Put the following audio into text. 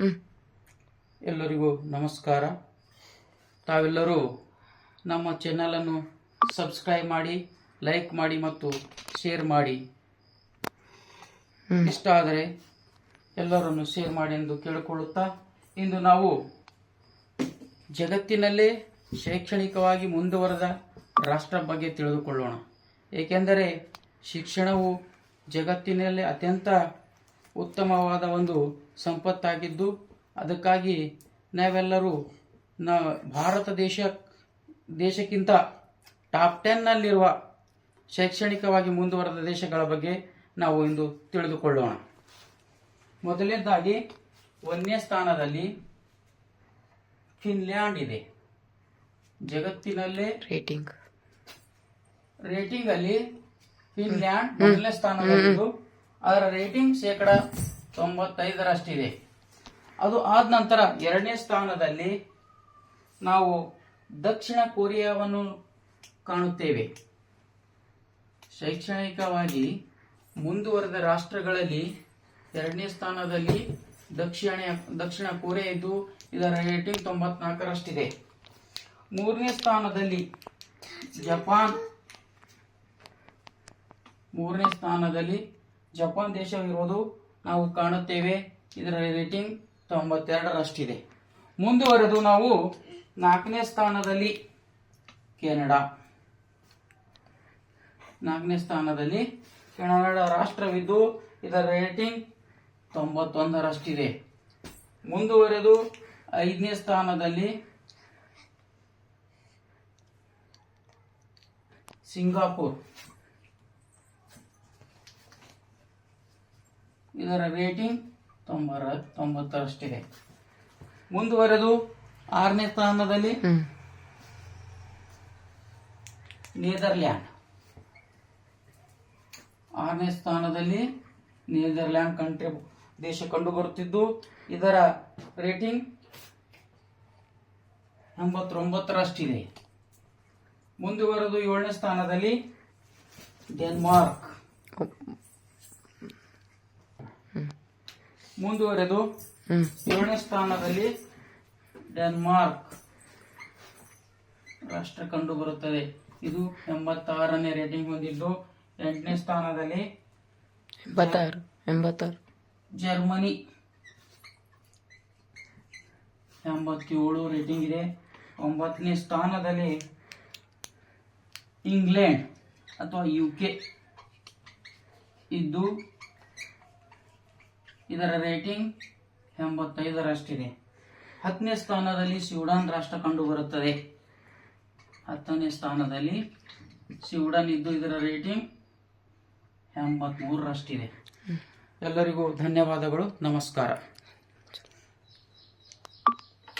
ಎಲ್ಲರಿಗೂ ನಮಸ್ಕಾರ. ತಾವೆಲ್ಲರೂ ನಮ್ಮ ಚಾನಲನ್ನು ಸಬ್ಸ್ಕ್ರೈಬ್ ಮಾಡಿ ಲೈಕ್ ಮಾಡಿ ಮತ್ತು ಶೇರ್ ಮಾಡಿ. ಇಷ್ಟ ಆದರೆ ಎಲ್ಲರನ್ನು ಶೇರ್ ಮಾಡಿ ಎಂದು ಕೇಳಿಕೊಳ್ಳುತ್ತಾ ಇಂದು ನಾವು ಜಗತ್ತಿನಲ್ಲೇ ಶೈಕ್ಷಣಿಕವಾಗಿ ಮುಂದುವರೆದ ರಾಷ್ಟ್ರ ಬಗ್ಗೆ ತಿಳಿದುಕೊಳ್ಳೋಣ. ಏಕೆಂದರೆ ಶಿಕ್ಷಣವು ಜಗತ್ತಿನಲ್ಲೇ ಅತ್ಯಂತ ಉತ್ತಮವಾದ ಒಂದು ಸಂಪತ್ತಾಗಿದ್ದು ಅದಕ್ಕಾಗಿ ನಾವೆಲ್ಲರೂ ನ ಭಾರತ ದೇಶ ದೇಶಕ್ಕಿಂತ ಟಾಪ್ ಟೆನ್ನಲ್ಲಿರುವ ಶೈಕ್ಷಣಿಕವಾಗಿ ಮುಂದುವರೆದ ದೇಶಗಳ ಬಗ್ಗೆ ನಾವು ಇಂದು ತಿಳಿದುಕೊಳ್ಳೋಣ. ಮೊದಲನೇದಾಗಿ ಒಂದನೇ ಸ್ಥಾನದಲ್ಲಿ ಫಿನ್ಲ್ಯಾಂಡ್ ಇದೆ. ಜಗತ್ತಿನಲ್ಲೇ ರೇಟಿಂಗ್ ರೇಟಿಂಗ್ ಅಲ್ಲಿ ಫಿನ್ಲ್ಯಾಂಡ್ ಮೊದಲನೇ ಸ್ಥಾನದಲ್ಲಿದ್ದು ಅದರ ರೇಟಿಂಗ್ ಶೇಕಡ ತೊಂಬತ್ತೈದರಷ್ಟಿದೆ. ಅದು ಆದ ನಂತರ ಎರಡನೇ ಸ್ಥಾನದಲ್ಲಿ ನಾವು ದಕ್ಷಿಣ ಕೊರಿಯಾವನ್ನು ಕಾಣುತ್ತೇವೆ. ಶೈಕ್ಷಣಿಕವಾಗಿ ಮುಂದುವರೆದ ರಾಷ್ಟ್ರಗಳಲ್ಲಿ ಎರಡನೇ ಸ್ಥಾನದಲ್ಲಿ ದಕ್ಷಿಣ ದಕ್ಷಿಣ ಕೊರಿಯಾ ಇದ್ದು ಇದರ ರೇಟಿಂಗ್ ತೊಂಬತ್ನಾಲ್ಕರಷ್ಟಿದೆ. ಮೂರನೇ ಸ್ಥಾನದಲ್ಲಿ ಜಪಾನ್, ಮೂರನೇ ಸ್ಥಾನದಲ್ಲಿ ಜಪಾನ್ ದೇಶವಿರುವುದು ನಾವು ಕಾಣುತ್ತೇವೆ. ಇದರ ರೇಟಿಂಗ್ ತೊಂಬತ್ತೆರಡರಷ್ಟಿದೆ. ಮುಂದುವರೆದು ನಾವು ನಾಲ್ಕನೇ ಸ್ಥಾನದಲ್ಲಿ ಕೆನಡಾ. ನಾಲ್ಕನೇ ಸ್ಥಾನದಲ್ಲಿ ಕೆನಡಾ ರಾಷ್ಟ್ರವಿದ್ದು ಇದರ ರೇಟಿಂಗ್ ತೊಂಬತ್ತೊಂದರಷ್ಟಿದೆ. ಮುಂದುವರೆದು ಐದನೇ ಸ್ಥಾನದಲ್ಲಿ ಸಿಂಗಾಪುರ್. ಇದರ ರೇಟಿಂಗ್ ತೊಂಬರ ತೊಂಬತ್ತರಷ್ಟಿದೆ. ಮುಂದುವರೆದು ಆರನೇ ಸ್ಥಾನದಲ್ಲಿ ನೇದರ್ಲ್ಯಾಂಡ್ ಆರನೇ ಸ್ಥಾನದಲ್ಲಿ ನೇದರ್ಲ್ಯಾಂಡ್ ಕಂಟ್ರಿ ದೇಶ ಕಂಡು ಬರುತ್ತಿದ್ದು ಇದರ ರೇಟಿಂಗ್ ಎಂಬತ್ತೊಂಬತ್ತರಷ್ಟಿದೆ. ಮುಂದುವರೆದು ಏಳನೇ ಸ್ಥಾನದಲ್ಲಿ ಡೆನ್ಮಾರ್ಕ್ ಮುಂದುವರೆದು ಏಳನೇ ಸ್ಥಾನದಲ್ಲಿ ಡೆನ್ಮಾರ್ಕ್. ರಾಷ್ಟ್ರ ಕಂಡು ಬರುತ್ತದೆ. ಇದು ಎಂಬತ್ತಾರನೇ ರೇಟಿಂಗ್ ಹೊಂದಿದ್ದು ಎಂಟನೇ ಸ್ಥಾನದಲ್ಲಿ ಎಂಬತ್ತಾರು ಎಂಬತ್ತಾರು. ಜರ್ಮನಿ. ಎಂಬತ್ತೇಳು ರೇಟಿಂಗ್ ಇದೆ. ಒಂಬತ್ತನೇ ಸ್ಥಾನದಲ್ಲಿ ಇಂಗ್ಲೆಂಡ್ ಅಥವಾ ಯು ಕೆ ಇದ್ದು ಇದರ ರೇಟಿಂಗ್ ಎಂಬತ್ತೈದರಷ್ಟಿದೆ. ಹತ್ತನೇ ಸ್ಥಾನದಲ್ಲಿ ಸ್ವೀಡನ್ ರಾಷ್ಟ್ರ ಕಂಡು ಬರುತ್ತದೆ ಹತ್ತನೇ ಸ್ಥಾನದಲ್ಲಿ ಸ್ವೀಡನ್ ಇದ್ದು ಇದರ ರೇಟಿಂಗ್ ಎಂಬತ್ಮೂರರಷ್ಟಿದೆ. ಎಲ್ಲರಿಗೂ ಧನ್ಯವಾದಗಳು. ನಮಸ್ಕಾರ.